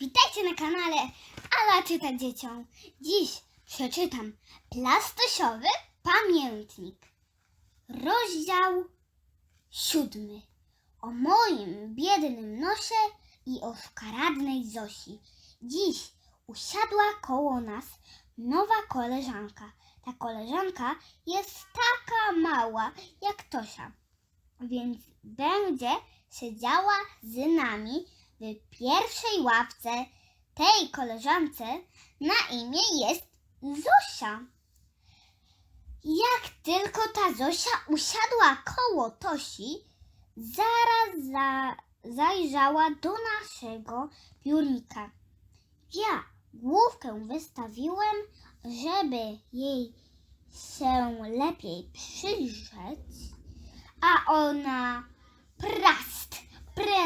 Witajcie na kanale Ala czyta dzieciom. Dziś przeczytam plastosiowy pamiętnik. Rozdział siódmy. O moim biednym nosie i o szkaradnej Zosi. Dziś usiadła koło nas nowa koleżanka. Ta koleżanka jest taka mała jak Tosia, więc będzie siedziała z nami w pierwszej ławce. Tej koleżance na imię jest Zosia. Jak tylko ta Zosia usiadła koło Tosi, zaraz za, zajrzała do naszego piórnika. Ja główkę wystawiłem, żeby jej się lepiej przyjrzeć, a ona prast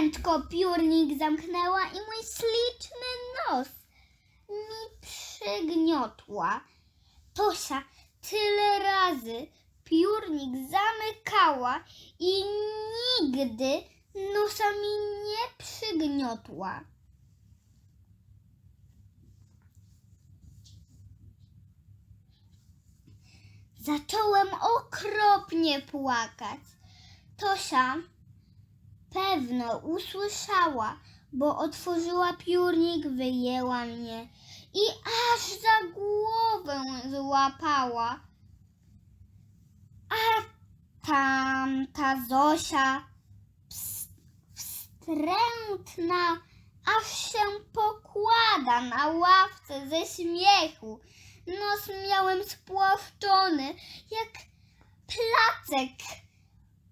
prędko piórnik zamknęła i mój śliczny nos mi przygniotła. Tosia tyle razy piórnik zamykała i nigdy nosa mi nie przygniotła. Zacząłem okropnie płakać. Tosia pewno usłyszała, bo otworzyła piórnik, wyjęła mnie i aż za głowę złapała. A tamta Zosia wstrętna, aż się pokłada na ławce ze śmiechu. Nos miałem spłaszczony jak placek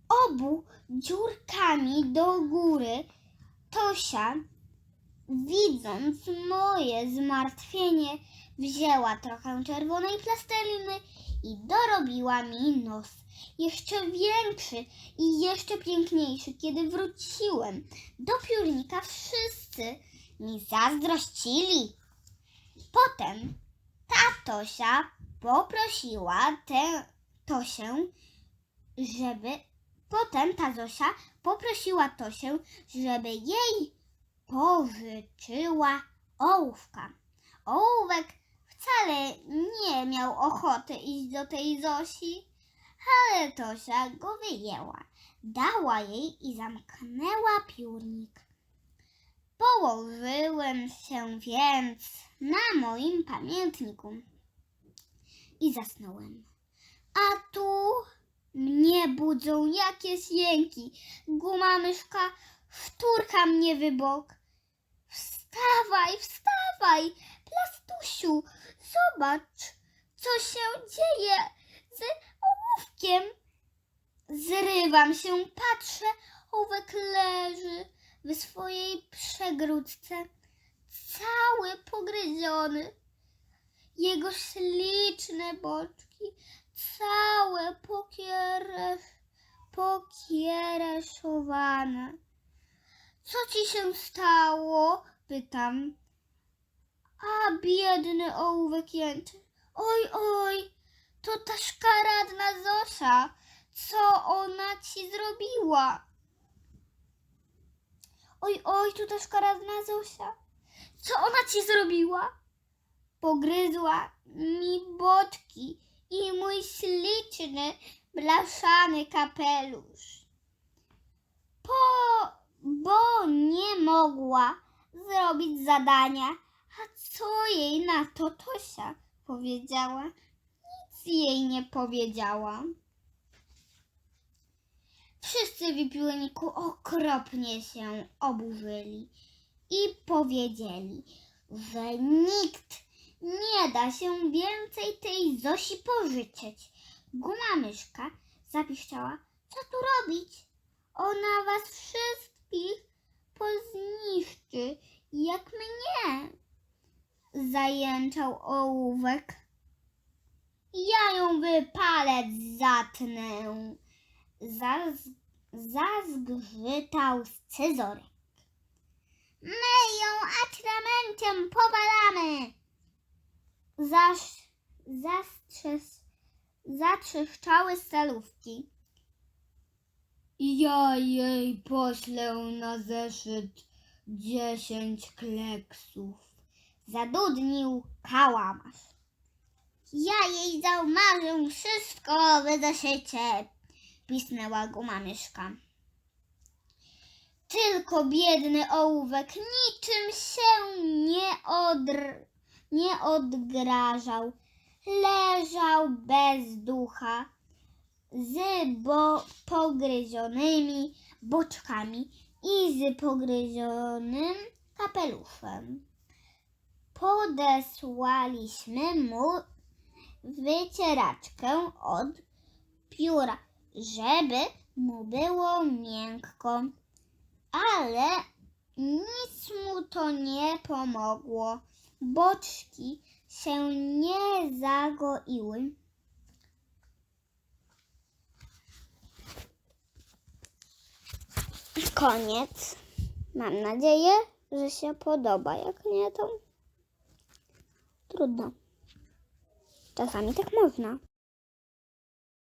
obu dziurkami do góry. Tosia, widząc moje zmartwienie, wzięła trochę czerwonej plasteliny i dorobiła mi nos. Jeszcze większy i jeszcze piękniejszy. Kiedy wróciłem do piórnika, wszyscy mi zazdrościli. Potem ta Tosia poprosiła tę Tosię, żeby Potem ta Zosia poprosiła Tosię, żeby jej pożyczyła ołówka. Ołówek wcale nie miał ochoty iść do tej Zosi, ale Tosia go wyjęła, dała jej i zamknęła piórnik. Położyłem się więc na moim pamiętniku i zasnąłem. A tu mnie budzą jakieś jęki. Guma myszka szturcha mnie w bok. Wstawaj, wstawaj, plastusiu, zobacz, co się dzieje z ołówkiem. Zrywam się, patrzę, ołówek leży w swojej przegródce, cały pogryziony. Jego śliczne boczki całe pokieresz, pokiereszowane. Co ci się stało? Pytam. A biedny ołówek jęczy. Oj, oj, to ta szkaradna Zosia. Co ona ci zrobiła? Oj, oj, to ta szkaradna Zosia. Co ona ci zrobiła? Pogryzła mi boczki i mój śliczny, blaszany kapelusz. Po, bo nie mogła zrobić zadania, a co jej na to Tosia powiedziała? Nic jej nie powiedziała. Wszyscy w piórniku okropnie się oburzyli i powiedzieli, że nikt nie da się więcej tej Zosi pożyczyć. Guma myszka zapiszczała, co tu robić? Ona was wszystkich pozniszczy, jak mnie. Zajęczał ołówek. Ja ją wypalec zatnę. Zaz, zazgrzytał scyzoryk. My ją atramentem powalamy zaś zastrzes, zatrzeszczały stalówki. Ja jej poślę na zeszyt dziesięć kleksów. Zadudnił kałamarz. Ja jej zaumarzę wszystko w zeszycie, pisnęła guma myszka. Tylko biedny ołówek niczym się nie, odr- nie odgrażał. Leżał bez ducha z bo- pogryzionymi boczkami i z pogryzionym kapeluszem. Podesłaliśmy mu wycieraczkę od pióra, żeby mu było miękko, ale nic mu to nie pomogło. Boczki się nie zagoiły. Koniec. Mam nadzieję, że się podoba. Jak nie, to trudno. Czasami tak można.